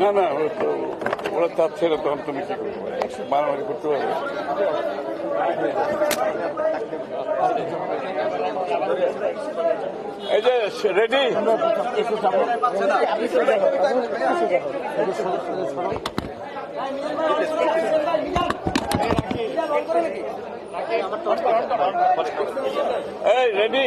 না না ওরা তো, ওরা চাচ্ছে না তখন তুমি কি করবে? মারামারি করতে পারবে? এই যে, রেডি? এই, রেডি?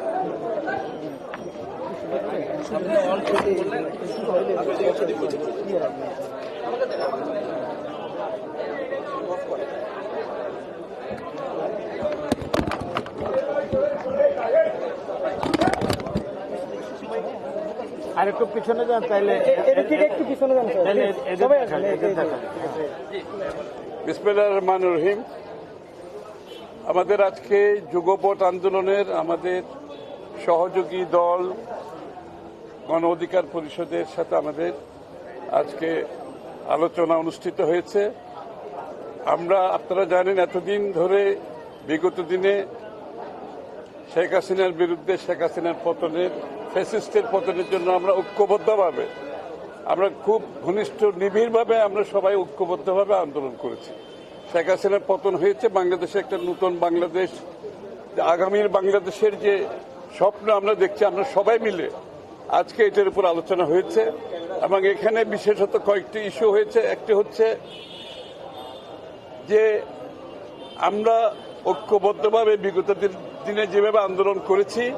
আর একটু পিছনে যান তাইলে একটু পিছনে যান তাইলে সবাই আসেন এদের দেখান। বিসমিল্লাহ রহমান রহিম। আমাদের আজকে যুগপট আন্দোলনের আমাদের সহযোগী দল গণ অধিকার পরিষদের সাথে আমাদের আজকে আলোচনা অনুষ্ঠিত হয়েছে। আমরা, আপনারা জানেন, এতদিন ধরে বিগত দিনে শেখ হাসিনার বিরুদ্ধে শেখ হাসিনার পতনের ফেসিস্টের পতনের জন্য আমরা ঐক্যবদ্ধভাবে, আমরা খুব ঘনিষ্ঠ নিবিড়ভাবে আমরা সবাই ঐক্যবদ্ধভাবে আন্দোলন করেছি। শেখ হাসিনার পতন হয়েছে বাংলাদেশে একটা নতুন বাংলাদেশ, আগামীর বাংলাদেশের যে স্বপ্ন আমরা দেখছি, আমরা সবাই মিলে আজকে এটার উপর আলোচনা হয়েছে এবং এখানে বিশেষত কয়েকটি ইস্যু হয়েছে। একটি হচ্ছে যে আমরা ঐক্যবদ্ধভাবে বিগত দিন- যেভাবে আন্দোলন করেছি,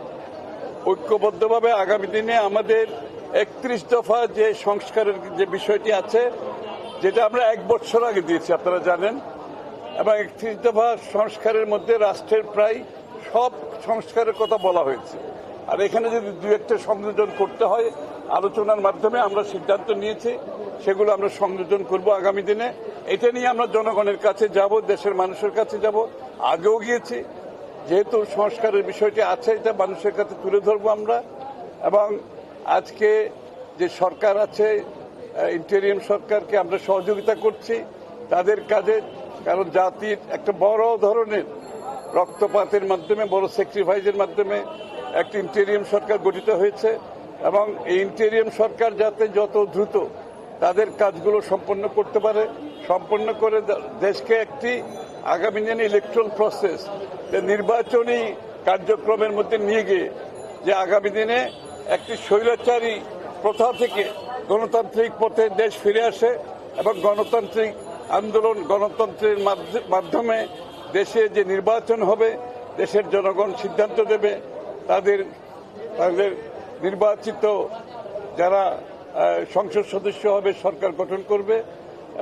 ঐক্যবদ্ধভাবে আগামী দিনে আমাদের একত্রিশ দফা যে সংস্কারের যে বিষয়টি আছে, যেটা আমরা এক বছর আগে দিয়েছি, আপনারা জানেন। এবং একত্রিশ দফা সংস্কারের মধ্যে রাষ্ট্রের প্রায় সব সংস্কারের কথা বলা হয়েছে। আর এখানে যদি দু একটা সংযোজন করতে হয়, আলোচনার মাধ্যমে আমরা সিদ্ধান্ত নিয়েছি, সেগুলো আমরা সংযোজন করব আগামী দিনে। এটা নিয়ে আমরা জনগণের কাছে যাব, দেশের মানুষের কাছে যাব। আগেও গিয়েছি, যেহেতু সংস্কারের বিষয়টি আছে, এটা মানুষের কাছে তুলে ধরবো আমরা। এবং আজকে যে সরকার আছে ইন্টেরিয়াম সরকারকে আমরা সহযোগিতা করছি তাদের কাজে, কারণ জাতির একটা বড় ধরনের রক্তপাতের মাধ্যমে, বড় স্যাক্রিফাইসের মাধ্যমে একটি ইন্টেরিয়াম সরকার গঠিত হয়েছে এবং এই ইন্টেরিয়াম সরকার যাতে যত দ্রুত তাদের কাজগুলো সম্পন্ন করতে পারে, সম্পন্ন করে দেশকে একটি আগামী দিনে ইলেকট্রাল প্রসেস নির্বাচনী কার্যক্রমের মধ্যে নিয়ে গিয়ে যে আগামী দিনে একটি স্বৈরাচারী প্রথা থেকে গণতান্ত্রিক পথে দেশ ফিরে আসে এবং গণতান্ত্রিক আন্দোলন গণতন্ত্রের মাধ্য- মাধ্যমে দেশে যে নির্বাচন হবে, দেশের জনগণ সিদ্ধান্ত দেবে, তাদের তাদের নির্বাচিত যারা সংসদ সদস্য হবে, সরকার গঠন করবে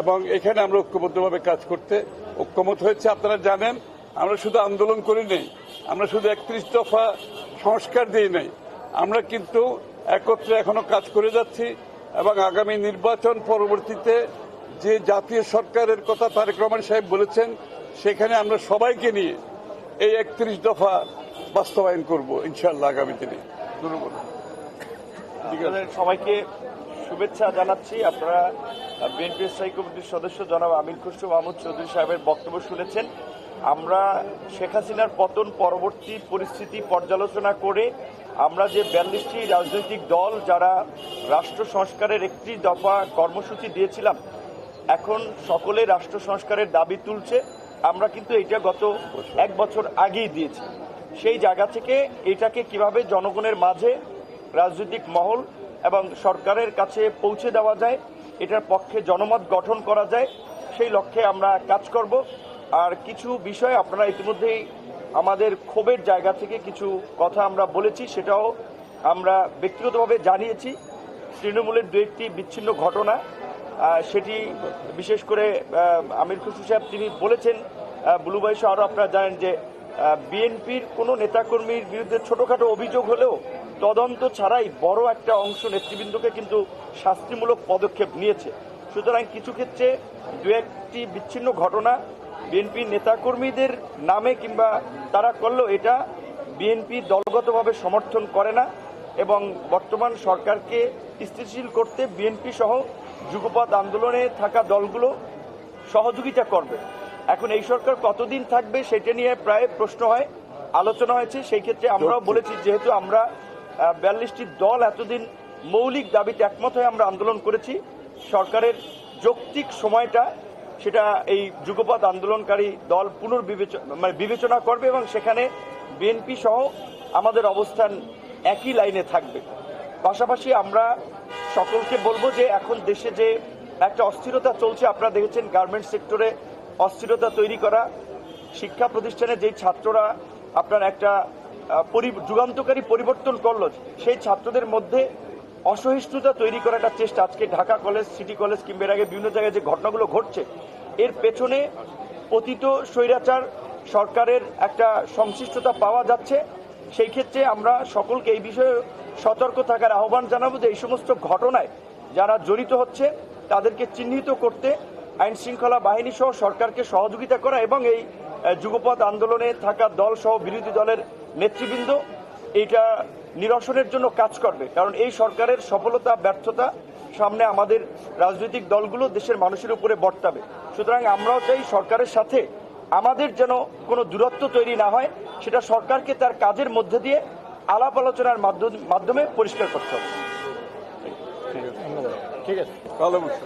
এবং এখানে আমরা ঐক্যবদ্ধভাবে কাজ করতে ঐক্যমত হয়েছে। আপনারা জানেন, আমরা শুধু আন্দোলন করি নেই, আমরা শুধু একত্রিশ দফা সংস্কার দিই নাই। আমরা কিন্তু একত্রে এখনও কাজ করে যাচ্ছি এবং আগামী নির্বাচন পরবর্তীতে যে জাতীয় সরকারের কথা তারেক রহমান সাহেব বলেছেন সেখানে আমরা সবাইকে নিয়ে এই একত্রিশ দফা বাস্তবায়ন করব ইনশাল্লাহ আগামী দিনে। সবাইকে শুভেচ্ছা জানাচ্ছি। আপনারা বিএনপি স্থায়ী কমিটির সদস্য জনাব আমির খুসরু মাহমুদ চৌধুরী সাহেবের বক্তব্য শুনেছেন। আমরা শেখ হাসিনার পতন পরবর্তী পরিস্থিতি পর্যালোচনা করে আমরা যে বিয়াল্লিশটি রাজনৈতিক দল যারা রাষ্ট্র সংস্কারের একটি দফা কর্মসূচি দিয়েছিলাম, এখন সকলে রাষ্ট্র সংস্কারের দাবি তুলছে। আমরা কিন্তু এটা গত এক বছর আগেই দিয়েছি। সেই জায়গা থেকে এটাকে কীভাবে জনগণের মাঝে রাজনৈতিক মহল এবং সরকারের কাছে পৌঁছে দেওয়া যায়, এটার পক্ষে জনমত গঠন করা যায়, সেই লক্ষ্যে আমরা কাজ করব। আর কিছু বিষয় আপনারা ইতিমধ্যেই আমাদের ক্ষোভের জায়গা থেকে কিছু কথা আমরা বলেছি, সেটাও আমরা ব্যক্তিগতভাবে জানিয়েছি। তৃণমূলের দু একটি বিচ্ছিন্ন ঘটনা সেটি বিশেষ করে আমির খুশু সাহেব তিনি বলেছেন ব্লু বাইশ আরও আপনারা জানেন যে বিএনপির কোনো নেতাকর্মীর বিরুদ্ধে ছোটোখাটো অভিযোগ হলেও তদন্ত ছাড়াই বড় একটা অংশ নেতৃবৃন্দকে কিন্তু শাস্তিমূলক পদক্ষেপ নিয়েছে। সুতরাং কিছু ক্ষেত্রে দু একটি বিচ্ছিন্ন ঘটনা বিএনপির নেতাকর্মীদের নামে কিংবা তারা করলেও এটা বিএনপি দলগতভাবে সমর্থন করে না। এবং বর্তমান সরকারকে স্থিতিশীল করতে বিএনপি সহ যুগপৎ আন্দোলনে থাকা দলগুলো সহযোগিতা করবে। এখন এই সরকার কতদিন থাকবে সেটা নিয়ে প্রায় প্রশ্ন হয় আলোচনা হয়েছে। সেই ক্ষেত্রে আমরাও বলেছি যেহেতু আমরা বিয়াল্লিশটি দল এতদিন মৌলিক দাবিতে একমত হয়ে আমরা আন্দোলন করেছি সরকারের যৌক্তিক সময়টা সেটা এই যুগপৎ আন্দোলনকারী দল পুনর্বিবেচনা মানে বিবেচনা করবে এবং সেখানে বিএনপি সহ আমাদের অবস্থান একই লাইনে থাকবে। পাশাপাশি আমরা সকলকে বলব যে এখন দেশে যে একটা অস্থিরতা চলছে, আপনারা দেখেছেন গার্মেন্টস সেক্টরে অস্থিরতা তৈরি করা। শিক্ষা প্রতিষ্ঠানে যেই ছাত্ররা আপনার একটা যুগান্তকারী পরিবর্তন করল, সেই ছাত্রদের মধ্যে অসহিষ্ণুতা তৈরি করার একটা চেষ্টা। আজকে ঢাকা কলেজ সিটি কলেজ কিংবা এর আগে বিভিন্ন জায়গায় যে ঘটনাগুলো ঘটছে, এর পেছনে পতিত স্বৈরাচার সরকারের একটা সংশ্লিষ্টতা পাওয়া যাচ্ছে। সেই ক্ষেত্রে আমরা সকলকে এই বিষয়ে সতর্ক থাকার আহ্বান জানাব যে এই সমস্ত ঘটনায় যারা জড়িত হচ্ছে তাদেরকে চিহ্নিত করতে আইন শৃঙ্খলা বাহিনী সহ সরকারকে সহযোগিতা করা এবং এই আহ, যুগপৎ আন্দোলনে থাকা দল সহ বিরোধী দলের নেতৃবৃন্দ এইটা নিরসনের জন্য কাজ করবে। কারণ এই সরকারের সফলতা ব্যর্থতা সামনে আমাদের রাজনৈতিক দলগুলো দেশের মানুষের উপরে বর্তাবে। সুতরাং আমরাও চাই সরকারের সাথে আমাদের যেন কোনো দূরত্ব তৈরি না হয়। সেটা সরকারকে তার কাজের মধ্যে দিয়ে আলাপ আলোচনার মাধ্যম- মাধ্যমে পরিষ্কার করতে হবে। ঠিক আছে। ভালো বুঝছ।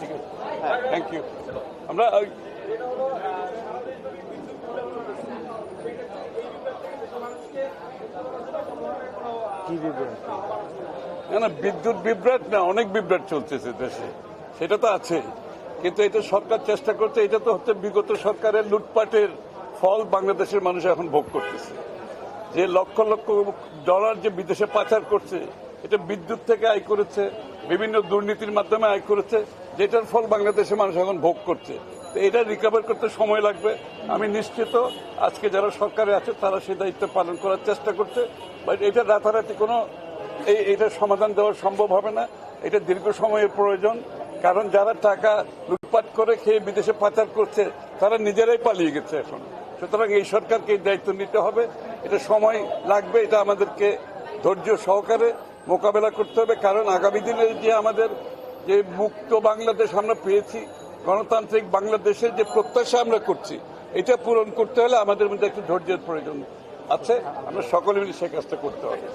ঠিক আছে। থ্যাংক ইউ আমরা ওই না না বিদ্যুৎ বিভ্রাট না অনেক বিভ্রাট চলতেছে দেশে। সেটা তো আছে কিন্তু এটা সরকার চেষ্টা করছে এটা তো হচ্ছে বিগত সরকারের লুটপাটের ফল বাংলাদেশের মানুষ এখন ভোগ করতেছে। যে লক্ষ লক্ষ ডলার যে বিদেশে পাচার করছে, এটা বিদ্যুৎ থেকে আয় করেছে, বিভিন্ন দুর্নীতির মাধ্যমে আয় করেছে, যেটার ফল বাংলাদেশের মানুষ এখন ভোগ করছে। তো এটা রিকভার করতে সময় লাগবে। আমি নিশ্চিত আজকে যারা সরকারে আছে, তারা সেই দায়িত্ব পালন করার চেষ্টা করছে। বাট এটা রাতারাতি কোনো এই এটার সমাধান দেওয়া সম্ভব হবে না। এটা দীর্ঘ সময়ের প্রয়োজন। কারণ যারা টাকা লুটপাট করে খেয়ে বিদেশে পাচার করছে, তারা নিজেরাই পালিয়ে গেছে এখন। সুতরাং এই সরকারকে দায়িত্ব নিতে হবে। এটা সময় লাগবে, এটা আমাদেরকে ধৈর্য সহকারে মোকাবেলা করতে হবে। কারণ আগামী দিনে যে আমাদের যে মুক্ত বাংলাদেশ আমরা পেয়েছি, গণতান্ত্রিক বাংলাদেশের যে প্রত্যাশা আমরা করছি, এটা পূরণ করতে হলে আমাদের মধ্যে একটু ধৈর্যের প্রয়োজন আছে। আমরা সকলে মিলে সে কাজটা করতে হবে।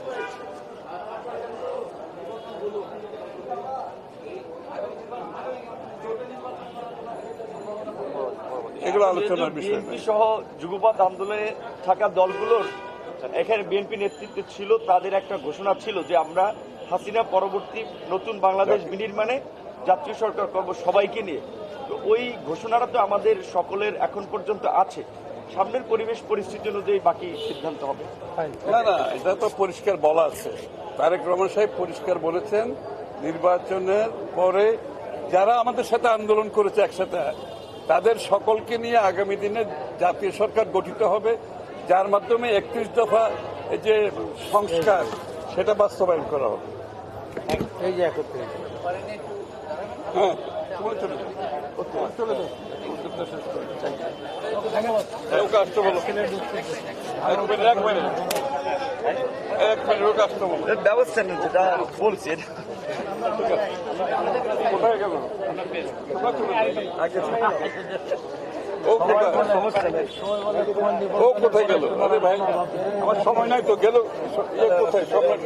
এগুলো আলোচনার বিষয় বিএনপি সহ যুগপৎ আন্দোলনে থাকা দলগুলোর এখানে বিএনপি নেতৃত্বে ছিল তাদের একটা ঘোষণা ছিল যে আমরা হাসিনা পরবর্তী নতুন বাংলাদেশ বিনির্মাণে জাতীয় সরকার করব সবাইকে নিয়ে। তো ওই ঘোষণাটা তো আমাদের সকলের এখন পর্যন্ত আছে। সামনের পরিবেশ পরিস্থিতি অনুযায়ী বাকি সিদ্ধান্ত হবে। না না এটা তো পরিষ্কার বলা আছে। তারেক রহমান সাহেব পরিষ্কার বলেছেন নির্বাচনের পরে যারা আমাদের সাথে আন্দোলন করেছে একসাথে তাদের সকলকে নিয়ে আগামী দিনে জাতীয় সরকার গঠিত হবে যার মাধ্যমে একত্রিশ দফা যে সংস্কার সেটা বাস্তবায়ন করা হবে। হ্যাঁ ব্যবস্থা নেই যেটা বলছি। ও, কোথায় গেল? আরে ভাই আমার সময় নাই তো গেল কোথায় সম্রাট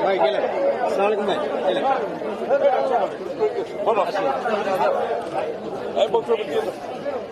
ভাই গেলেন ভাই গেলেন বলো বক্তব্য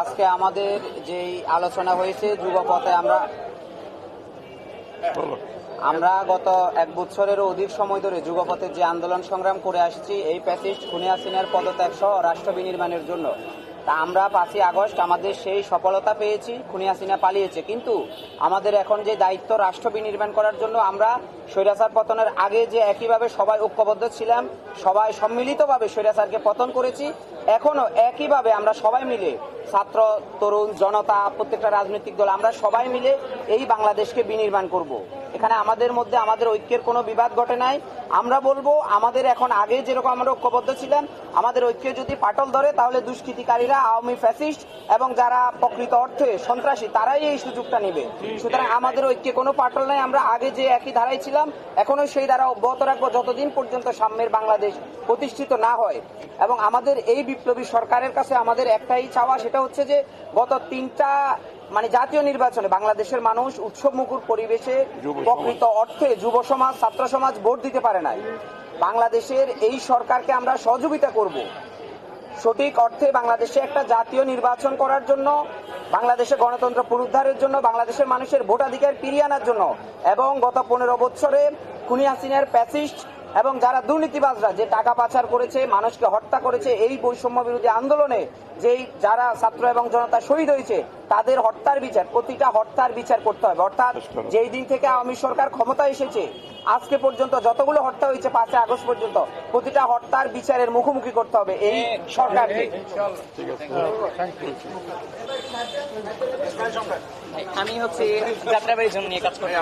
আজকে আমাদের যেই আলোচনা হয়েছে যুগপথে আমরা আমরা গত এক বছরেরও অধিক সময় ধরে যুগপথের যে আন্দোলন সংগ্রাম করে আসছি এই প্যাসিস্ট খুনিয়া সিনের পদত্যাগ সহ রাষ্ট্র বিনির্মাণের জন্য। তা আমরা পাঁচই আগস্ট আমাদের সেই সফলতা পেয়েছি খুনিয়া সিনা পালিয়েছে। কিন্তু আমাদের এখন যে দায়িত্ব রাষ্ট্র বিনির্মাণ করার জন্য আমরা স্বৈরাচার পতনের আগে যে একইভাবে সবাই ঐক্যবদ্ধ ছিলাম সবাই সম্মিলিতভাবে স্বৈরাচারকে পতন করেছি এখনও একইভাবে আমরা সবাই মিলে, ছাত্র, তরুণ, জনতা, প্রত্যেকটা রাজনৈতিক দল, আমরা সবাই মিলে এই বাংলাদেশকে বিনির্মাণ করব। এখানে আমাদের মধ্যে আমাদের ঐক্যের কোনো বিবাদ ঘটে নাই। আমরা বলব, আমাদের এখন আগে যেরকম আমরা ঐক্যবদ্ধ ছিলাম, আমাদের ঐক্য যদি পাটল ধরে, তাহলে দুষ্কৃতিকারীরা আওয়ামী ফ্যাসিস্ট এবং যারা প্রকৃত অর্থে সন্ত্রাসী, তারাই এই সুযোগটা নেবে। সুতরাং আমাদের ঐক্যে কোনো পাটল নাই, আমরা আগে যে একই ধারায় ছিলাম, এখনও সেই ধারা অব্যাহত রাখব যতদিন পর্যন্ত সাম্যের বাংলাদেশ প্রতিষ্ঠিত না হয়। এবং আমাদের এই বিপ্লবী সরকারের কাছে আমাদের একটাই চাওয়া সেটা হচ্ছে যে গত তিনটা মানে জাতীয় নির্বাচনে বাংলাদেশের মানুষ উৎসব মুখর পরিবেশে প্রকৃত অর্থে যুব সমাজ ছাত্র সমাজ ভোট দিতে পারে নাই। বাংলাদেশের এই সরকারকে আমরা সহযোগিতা করব। সঠিক অর্থে বাংলাদেশে একটা জাতীয় নির্বাচন করার জন্য বাংলাদেশে গণতন্ত্র পুনরুদ্ধারের জন্য বাংলাদেশের মানুষের ভোটাধিকার ফিরিয়ে আনার জন্য এবং গত পনেরো বছরে খুনি হাসিনার প্যাসিস্ট এবং যারা দুর্নীতিবাজরা যে টাকা পাচার করেছে মানুষকে হত্যা করেছে এই বৈষম্য বিরোধী আন্দোলনে যেই যারা ছাত্র এবং জনতা শহীদ হয়েছে তাদের হত্যার বিচার প্রতিটা হত্যার বিচার করতে হবে। অর্থাৎ যেই দিন থেকে আওয়ামী সরকার ক্ষমতা এসেছে আজকে পর্যন্ত যতগুলো হত্যা হয়েছে পাঁচই আগস্ট পর্যন্ত প্রতিটা হত্যার বিচারের মুখোমুখি করতে হবে এই সরকারকে। আমি হচ্ছে যাত্রাবাড়ির জন্য নিয়ে কাজ করি